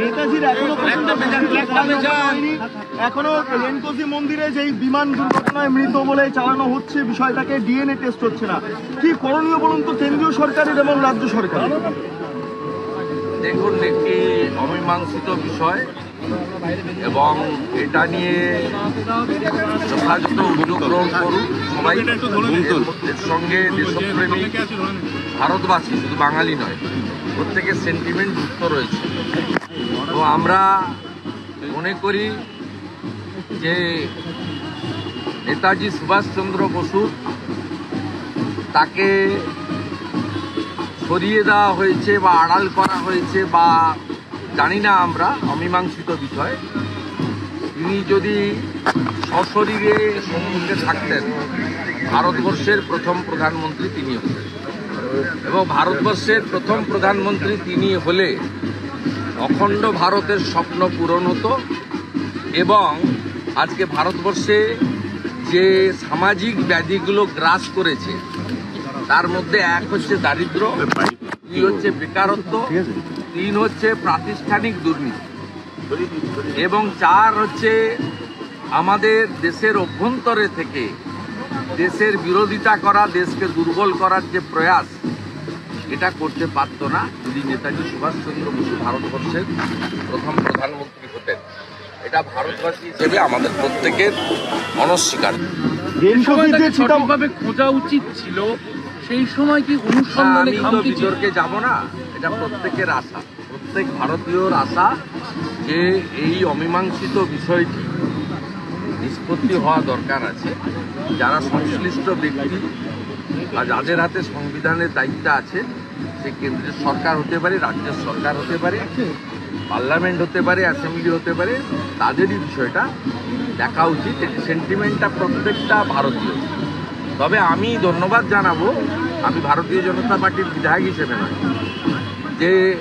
নেতাজির এখনও এখনও রেনকোজি মন্দিরে যেই বিমান দুর্ঘটনায় মৃত বলে চালানো হচ্ছে বিষয়টাকে ডিএনএ টেস্ট হচ্ছে না। কি করণীয় বলুন তো কেন্দ্রীয় সরকারের এবং রাজ্য সরকারের? দেখুন একটি অমীমাংসিত বিষয় এবং এটা নিয়ে যথাযথ উদ্যোগ গ্রহণ করুন। সবাই এর সঙ্গে দেশপ্রেমী ভারতবাসী শুধু বাঙালি নয় প্রত্যেকের সেন্টিমেন্ট যুক্ত রয়েছে। আমরা মনে করি যে নেতাজি সুভাষচন্দ্র বসু তাকে সরিয়ে দেওয়া হয়েছে বা আড়াল করা হয়েছে বা জানি না আমরা, অমীমাংসিত বিষয়। তিনি যদি সশরীরে সম্মুখে থাকতেন, ভারতবর্ষের প্রথম প্রধানমন্ত্রী তিনি হতেন এবং ভারতবর্ষের প্রথম প্রধানমন্ত্রী তিনি হলে অখণ্ড ভারতের স্বপ্ন পূরণ হতো এবং আজকে ভারতবর্ষে যে সামাজিক ব্যাধিগুলো গ্রাস করেছে, তার মধ্যে এক হচ্ছে দারিদ্র, দুই হচ্ছে বেকারত্ব, তিন হচ্ছে প্রাতিষ্ঠানিক দুর্নীতি এবং চার হচ্ছে আমাদের দেশের অভ্যন্তরে থেকে দেশের বিরোধিতা করা, দেশকে দুর্বল করার যে প্রয়াস এটা করতে পারত না যদি নেতাজি সুভাষচন্দ্র বসু ভারতবর্ষের প্রথম প্রধানমন্ত্রী হতেন। এটা ভারতবাসী হিসেবে আমাদের প্রত্যেকের অনস্বীকার। সঠিকভাবে খোঁজা উচিত ছিল। সেই সময় কি অনুসন্ধানে? বিতর্কে যাব না এটা প্রত্যেকের আশা। প্রত্যেক ভারতীয়র আশা যে এই অমীমাংসিত বিষয়টি নিষ্পত্তি হওয়া দরকার আছে। যারা সংশ্লিষ্ট ব্যক্তি বা যাদের হাতে সংবিধানের দায়িত্ব আছে, সে কেন্দ্রের সরকার হতে পারে রাজ্যের সরকার হতে পারে, পার্লামেন্ট হতে পারে, অ্যাসেম্বলি হতে পারে, তাদেরই বিষয়টা দেখা উচিত সেন্টিমেন্টটা প্রত্যেকটা ভারতীয়। তবে আমি ধন্যবাদ জানাব, আমি ভারতীয় জনতা পার্টির বিধায়ক হিসেবে নয়। যে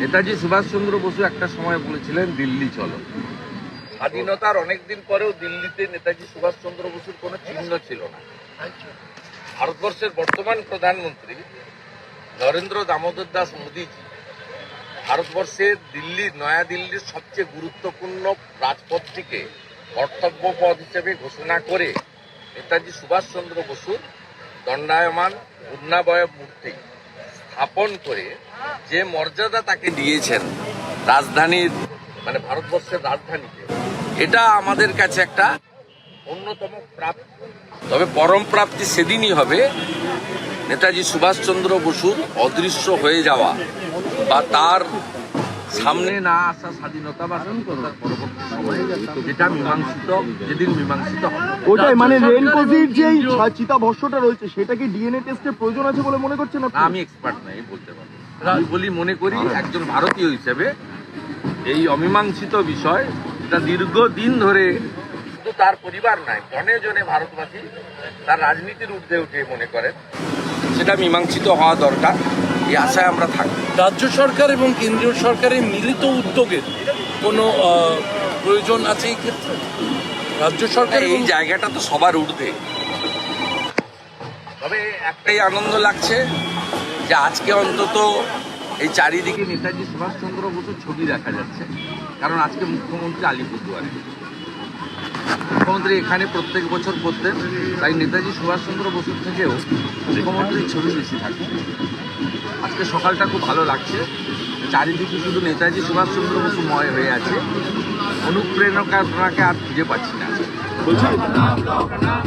নেতাজি সুভাষচন্দ্র বসু একটা সময় বলেছিলেন, দিল্লি চলো। স্বাধীনতার অনেকদিন পরেও দিল্লিতে নেতাজি সুভাষচন্দ্র বসুর কোনো চিহ্ন ছিল না। ভারতবর্ষের বর্তমান প্রধানমন্ত্রী নরেন্দ্র দামোদর দাস মোদীজি ভারতবর্ষের দিল্লির নয়াদিল্লির সবচেয়ে গুরুত্বপূর্ণ রাজপথটিকে কর্তব্য পথ হিসেবে ঘোষণা করে নেতাজি সুভাষচন্দ্র বসুর দণ্ডায়মান পূর্ণাবয়ব মূর্তি স্থাপন করে যে মর্যাদা তাকে দিয়েছেন রাজধানীর মানে ভারতবর্ষের রাজধানীতে, এটা আমাদের কাছে একটা অন্যতম প্রাপ্তি। তবে পরম প্রাপ্তি সেদিনই হবে। নেতাজি সুভাষচন্দ্র বসুর অদৃশ্য হয়ে যাওয়া বা তার সামনে না আসা স্বাধীনতা বা স্বাধীনতার পরবর্তী সময়ে যেটা মীমাংসিত যেদিন মীমাংসিত হবে। ওটাই মানে রেনকোজির যেই চিতা ভস্যটা রয়েছে সেটা কি ডিএনএ টেস্টের প্রয়োজন আছে বলে মনে করছেন না, আমি এক্সপার্ট নাই বলতে পারব। আমি বলি মনে করি একজন ভারতীয় হিসেবে এই অমীমাংসিত বিষয় এটা দীর্ঘদিন ধরে তার পরিবার নাই জনে জনে ভারতবাসী তার রাজনীতির ঊর্ধ্বে উঠে মনে করেন। সেটা মীমাংসিত হওয়া দরকার এই আশায় আমরা থাকি রাজ্য সরকার এবং কেন্দ্রীয় সরকারের মিলিত উদ্যোগের কোনো প্রয়োজন আছে এই ক্ষেত্রে? রাজ্য সরকার এই জায়গাটা তো সবার ঊর্ধ্বে। তবে একটাই আনন্দ লাগছে যে আজকে অন্তত এই চারিদিকে নেতাজি সুভাষচন্দ্র বসুর ছবি দেখা যাচ্ছে কারণ আজকে মুখ্যমন্ত্রী আলিপুরদুয়ারে মুখ্যমন্ত্রী এখানে প্রত্যেক বছর করতেন তাই নেতাজি সুভাষচন্দ্র বসুর থেকেও মুখ্যমন্ত্রীর ছবি বেশি থাকে আজকে সকালটা খুব ভালো লাগছে চারিদিকে শুধু নেতাজি সুভাষচন্দ্র বসু ময় হয়ে আছে অনুপ্রেরণাকে আর খুঁজে পাচ্ছি না প্রণাম